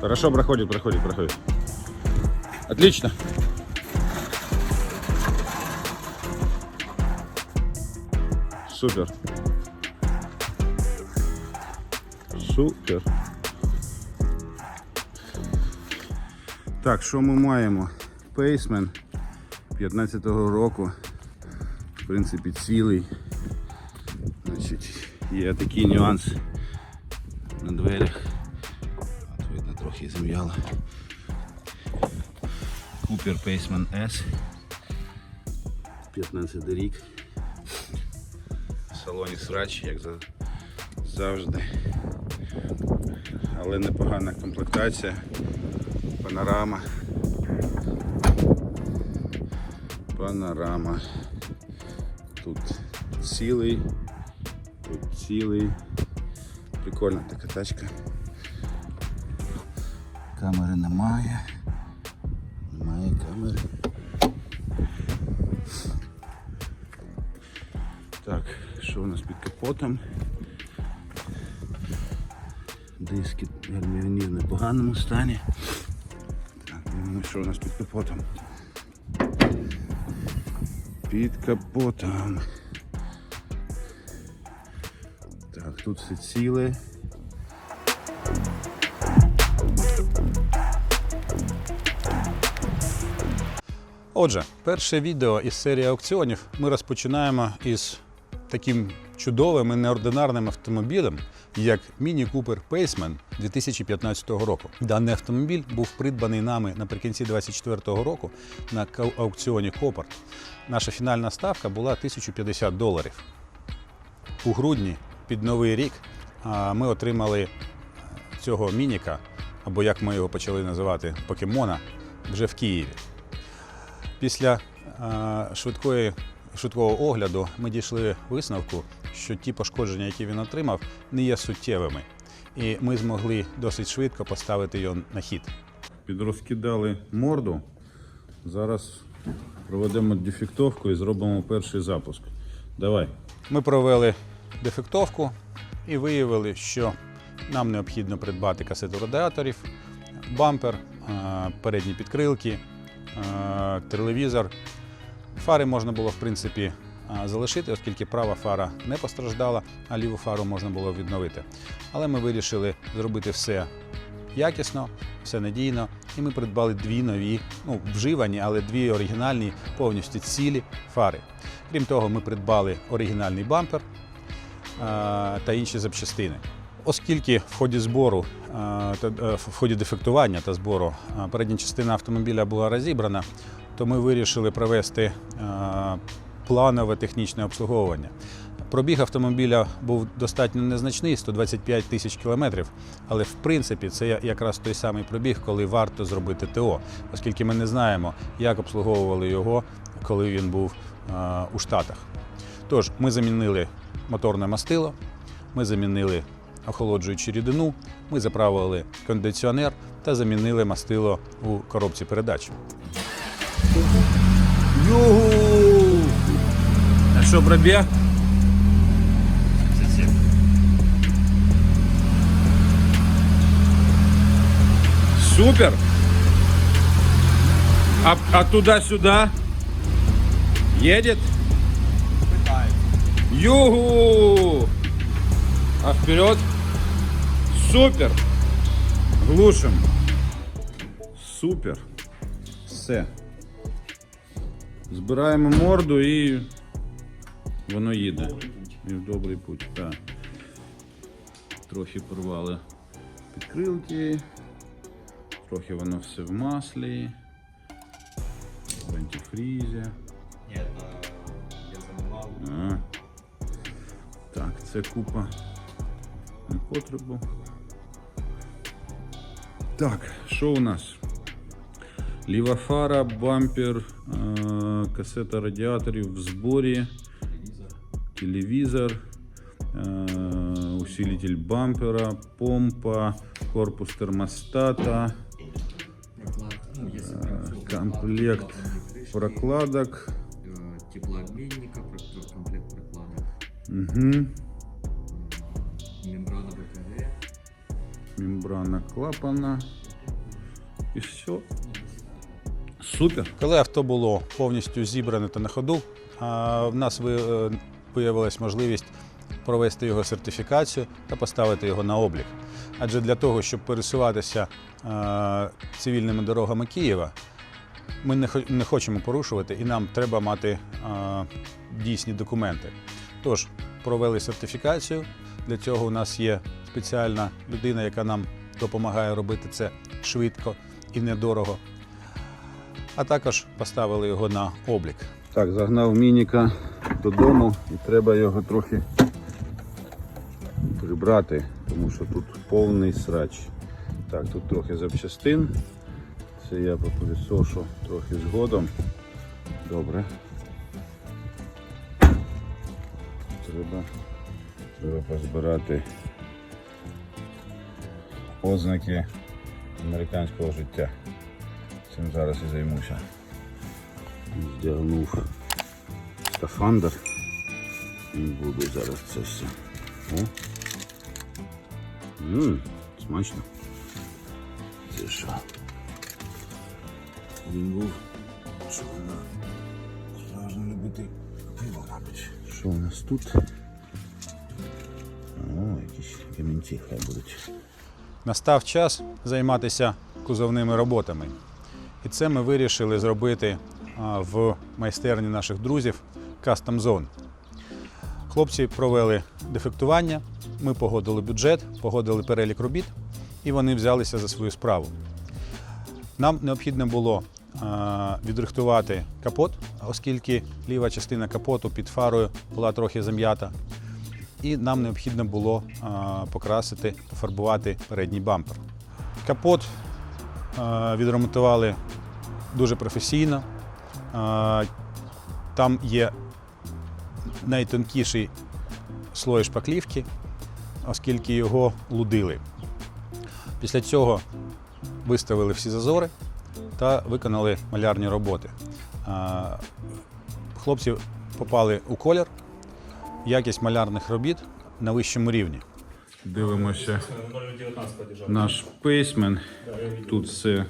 Хорошо, проходит, проходит, проходит. Отлично. Супер. Супер. Так, що ми маємо? Пейсмен 15-го року. В принципі, цілий. Значить, є такий нюанс на дверях. Трохи зам'яло. Cooper Paceman S. 15 рік. В салоні срач, як завжди. Але непогана комплектація. Панорама. Панорама. Тут цілий. Тут цілий. Прикольна така тачка. Камери немає. Немає камери. Так, що у нас під капотом? Диски гальмівні в непоганому стані. Так, ну що у нас під капотом? Під капотом. Так, тут все ціле. Отже, перше відео із серії аукціонів ми розпочинаємо із таким чудовим і неординарним автомобілем, як Міні Купер Paceman 2015 року. Даний автомобіль був придбаний нами наприкінці 2024 року на аукціоні Копарт. Наша фінальна ставка була 1050 доларів. У грудні під новий рік ми отримали е, цього мініка, або як ми його почали називати, покемона, вже в Києві. Після е, швидкої, швидкого огляду ми дійшли висновку, що ті пошкодження, які він отримав, не є суттєвими. І ми змогли досить швидко поставити його на хід. Підрозкидали морду. Зараз проведемо дефектовку і зробимо перший запуск. Давай. Ми провели дефектовку і виявили, що нам необхідно придбати касету радіаторів, бампер, е, передні підкрилки, телевізор. Фари можна було, в принципі, е, залишити, оскільки права фара не постраждала, а ліву фару можна було відновити. Але ми вирішили зробити все якісно, все надійно, і ми придбали дві нові, ну, вживані, але дві оригінальні, повністю цілі фари. Крім того, ми придбали оригінальний бампер е, та інші запчастини. Оскільки в ході збору, е, е, в ході дефектування та збору е, передня частина автомобіля була розібрана, то ми вирішили провести планове технічне обслуговування. Пробіг автомобіля був достатньо незначний 125 тисяч кілометрів, але в принципі це якраз той самий пробіг, коли варто зробити ТО, оскільки ми не знаємо, як обслуговували його, коли він був у Штатах. Тож ми замінили моторне мастило, ми замінили охолоджуючу рідину, ми заправили кондиціонер та замінили мастило у коробці передач. Югу! А що, пробіг? Супер! А, а туда-сюда? Едет? Югу! А вперед? Супер! Глушим. Супер. Все. Збираємо морду і воно їде. І в добрий путь. Так. Трохи порвали підкрилки. Трохи воно все в маслі. В антифрізі. Нет, я замывал. Так, це купа непотребу. Так, що у нас? Ліва фара, бампер, е, касета радіаторів в зборі, телевізор, е, усилитель бампера, помпа, корпус термостата, Проклад, ну, если Э, прям full комплект проклад, крыши, прокладок. э, теплообменника, про- комплект прокладок, Угу. Мембрана клапана. І все. Супер. Коли авто було повністю зібране та на ходу, в нас ви- е, виявилась можливість провести його сертифікацію та поставити його на облік. Адже для того, щоб пересуватися цивільними дорогами Києва, ми не, хочемо порушувати і нам треба мати дійсні документи. Тож, провели сертифікацію. Для цього у нас є спеціальна людина, яка нам допомагає робити це швидко і недорого а також поставили його на облік. Так, загнав мініка додому і треба його трохи прибрати, тому що тут повний срач. Так, тут трохи запчастин. Це я попилісошу трохи згодом. Добре. Треба, треба позбирати ознаки американського життя. Цим зараз і займуся. Здягнув скафандр і буду зараз це все. О. Ммм, смачно. Це що? Він був, що вона справжньо любити пиво, мабуть. Що у нас тут? О, якісь камінці хай будуть. Настав час займатися кузовними роботами. І це ми вирішили зробити в майстерні наших друзів Custom Zone. Хлопці провели дефектування, ми погодили бюджет, погодили перелік робіт, і вони взялися за свою справу. Нам необхідно було відрихтувати капот, оскільки ліва частина капоту під фарою була трохи зам'ята. І нам необхідно було покрасити, пофарбувати передній бампер. Капот відремонтували дуже професійно. Там є найтонкіший слой шпаклівки, оскільки його лудили. Після цього виставили всі зазори та виконали малярні роботи. Хлопці попали у колір, якість малярних робіт на вищому рівні. Дивимося наш пейсмен. Тут все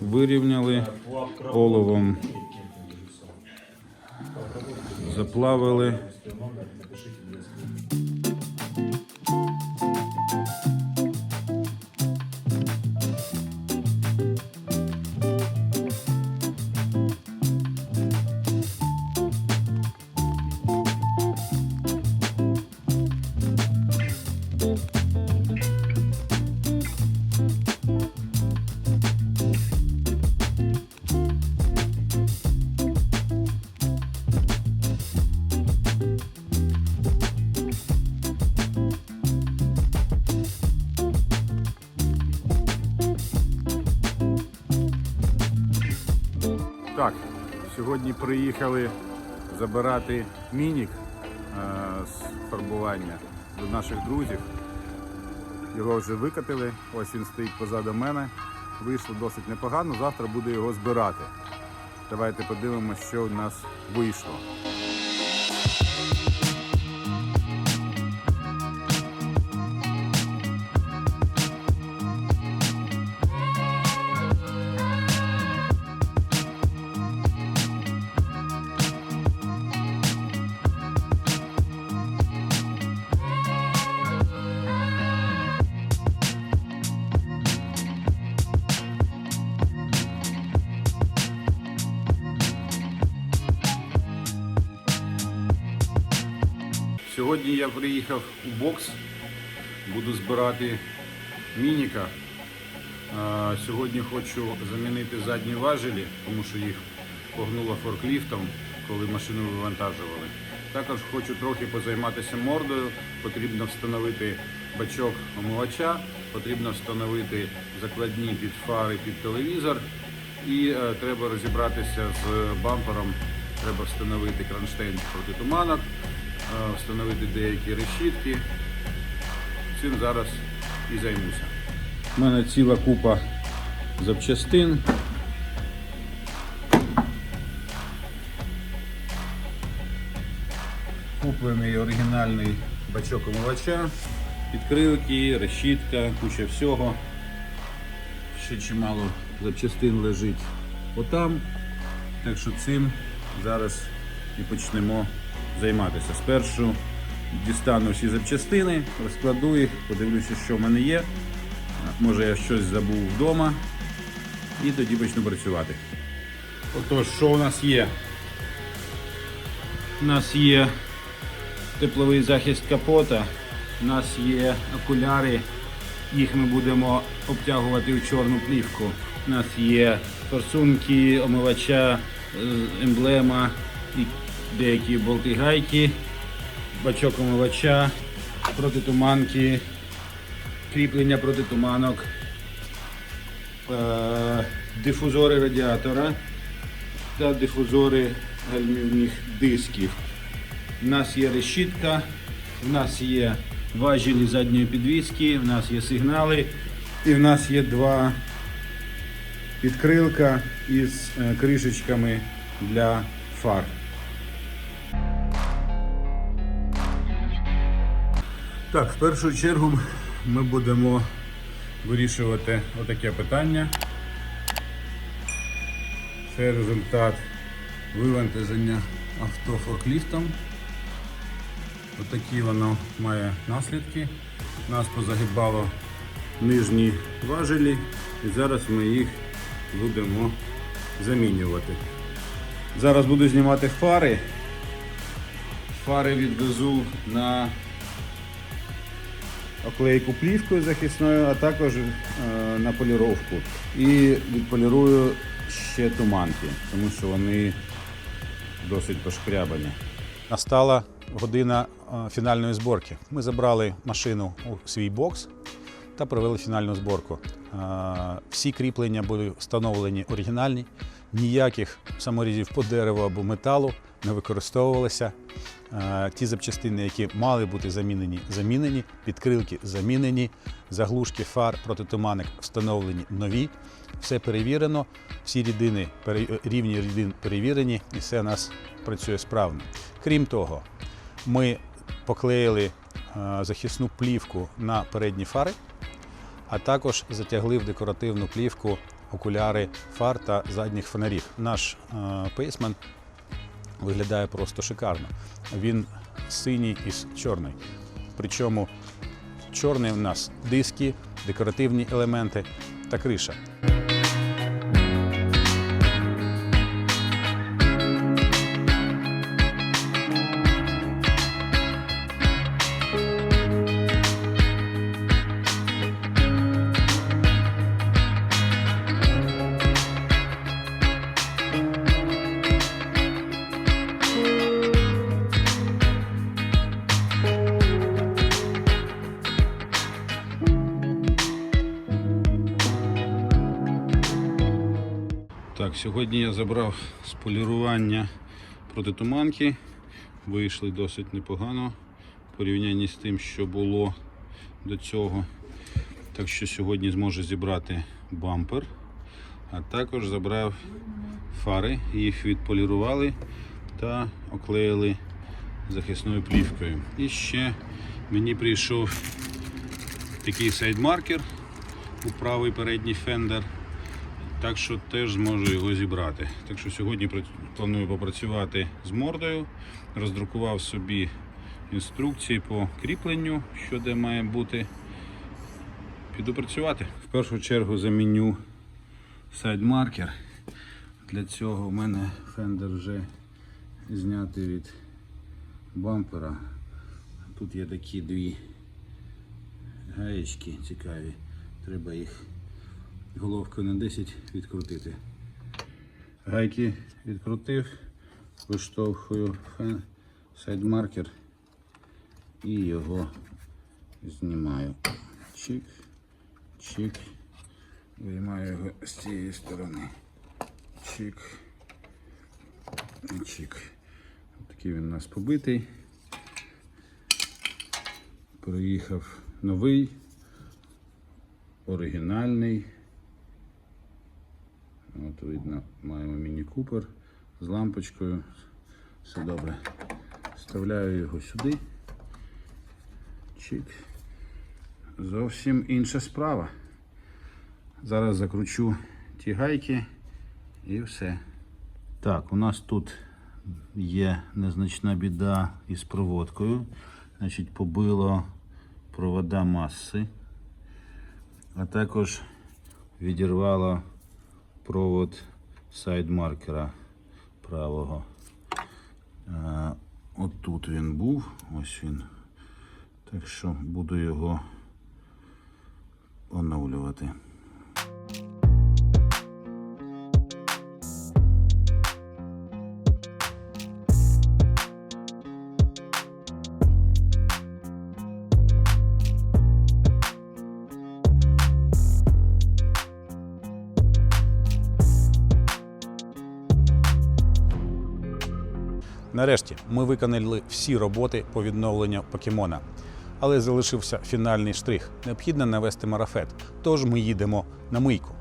вирівняли оловом. Заплавили. Сьогодні приїхали забирати мінік е, з фарбування до наших друзів. Його вже викатили, ось він стоїть позаду мене. Вийшло досить непогано, завтра буду його збирати. Давайте подивимося, що в нас вийшло. Сьогодні я приїхав у бокс, буду збирати мініка. Сьогодні хочу замінити задні важелі, тому що їх погнуло форкліфтом, коли машину вивантажували. Також хочу трохи позайматися мордою. Потрібно встановити бачок омивача, потрібно встановити закладні під фари, під телевізор. І е, треба розібратися з бампером. Треба встановити кронштейн проти туманок, встановити деякі решітки. Цим зараз і займуся. У мене ціла купа запчастин. Куплений оригінальний бачок омивача, підкрилки, решітка, куча всього. ще чимало запчастин лежить отам. Так що цим зараз і почнемо займатися. Спершу дістану всі запчастини, розкладу їх, подивлюся, що в мене є. Може я щось забув вдома. І тоді почну працювати. Отож, що у нас є? У нас є тепловий захист капота, у нас є окуляри, їх ми будемо обтягувати в чорну плівку. У нас є форсунки, омивача, е, емблема і деякі болти гайки, бачок омивача, протитуманки, кріплення протитуманок, е, дифузори радіатора та дифузори гальмівних дисків. У нас є решітка, в нас є важелі задньої підвіски, в нас є сигнали і в нас є два підкрилка із е, кришечками для фар. Так, в першу чергу ми будемо вирішувати отаке питання. Це результат вивантаження авто форкліфтом. Отакі воно має наслідки. Нас позагибало нижні важелі і зараз ми їх будемо замінювати. Зараз буду знімати фари. Фари відвезу на оклейку плівкою захисною, а також е, на поліровку. І відполірую ще туманки, тому що вони досить пошкрябані. Настала година е, фінальної зборки. Ми забрали машину у свій бокс та провели фінальну зборку. Е, Всі кріплення були встановлені оригінальні, ніяких саморізів по дереву або металу не використовувалося. Е, Ті запчастини, які мали бути замінені, замінені, підкрилки замінені, заглушки фар протитуманок встановлені нові. Все перевірено, всі рідини, рівні рідин перевірені, і все у нас працює справно. Крім того, ми поклеїли е, захисну плівку на передні фари, а також затягли в декоративну плівку окуляри фар та задніх фонарів. Наш е, пейсман виглядає просто шикарно. Він синій із чорний. Причому чорний у нас диски, декоративні елементи та криша. Сьогодні я забрав з полірування протитуманки. Вийшли досить непогано в порівнянні з тим, що було до цього. Так що сьогодні зможу зібрати бампер, а також забрав фари, їх відполірували та оклеїли захисною плівкою. І ще мені прийшов такий сайдмаркер у правий передній фендер. Так що теж зможу його зібрати. Так що сьогодні планую попрацювати з мордою. Роздрукував собі інструкції по кріпленню, що де має бути. Піду працювати. В першу чергу заміню сайдмаркер. Для цього в мене фендер вже знятий від бампера. Тут є такі дві гаєчки цікаві. Треба їх головкою на 10 відкрутити. Гайки відкрутив, виштовхую сайдмаркер і його знімаю. Чик, чик. Виймаю його з цієї сторони. Чик. Чик. Такий він у нас побитий. Приїхав новий, оригінальний. От видно, маємо міні-купер з лампочкою. Все добре. Вставляю його сюди. Чик. Зовсім інша справа. Зараз закручу ті гайки і все. Так, у нас тут є незначна біда із проводкою. Значить, побило провода маси, а також відірвало провод сайдмаркера правого. Е, От тут він був, ось він. Так що буду його оновлювати. Нарешті ми виконали всі роботи по відновленню покемона. Але залишився фінальний штрих. Необхідно навести марафет. Тож ми їдемо на мийку.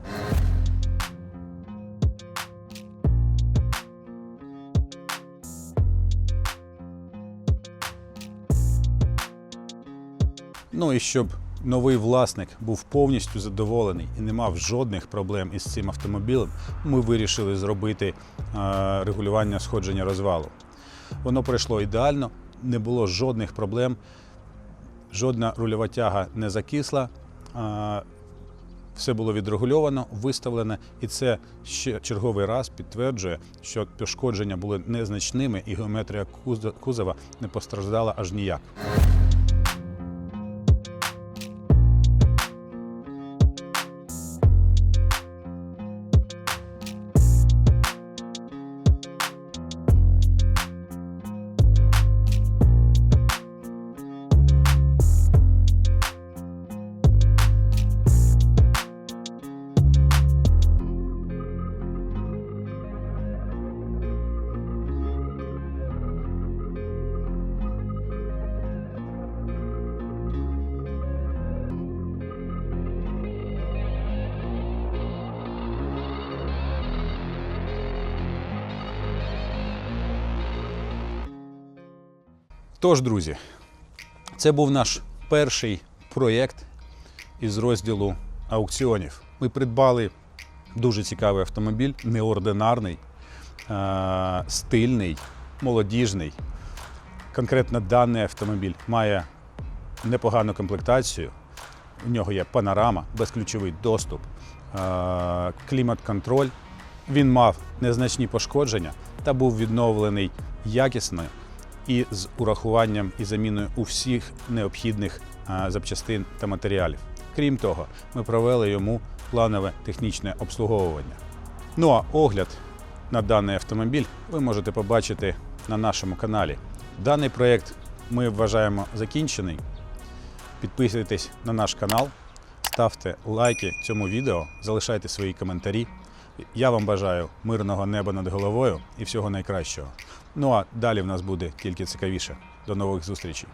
Ну і щоб новий власник був повністю задоволений і не мав жодних проблем із цим автомобілем, ми вирішили зробити е, регулювання сходження розвалу. Воно пройшло ідеально, не було жодних проблем, жодна рульова тяга не закисла. Все було відрегульовано, виставлено, і це ще черговий раз підтверджує, що пошкодження були незначними і геометрія кузова не постраждала аж ніяк. Тож, друзі, це був наш перший проєкт із розділу аукціонів. Ми придбали дуже цікавий автомобіль, неординарний, е- стильний, молодіжний. Конкретно даний автомобіль має непогану комплектацію. У нього є панорама, безключовий доступ, е- клімат-контроль. Він мав незначні пошкодження та був відновлений якісно і з урахуванням і заміною усіх необхідних запчастин та матеріалів. Крім того, ми провели йому планове технічне обслуговування. Ну а огляд на даний автомобіль ви можете побачити на нашому каналі. Даний проєкт ми вважаємо закінчений. Підписуйтесь на наш канал, ставте лайки цьому відео, залишайте свої коментарі. Я вам бажаю мирного неба над головою і всього найкращого. Ну а далі в нас буде тільки цікавіше. До нових зустрічей.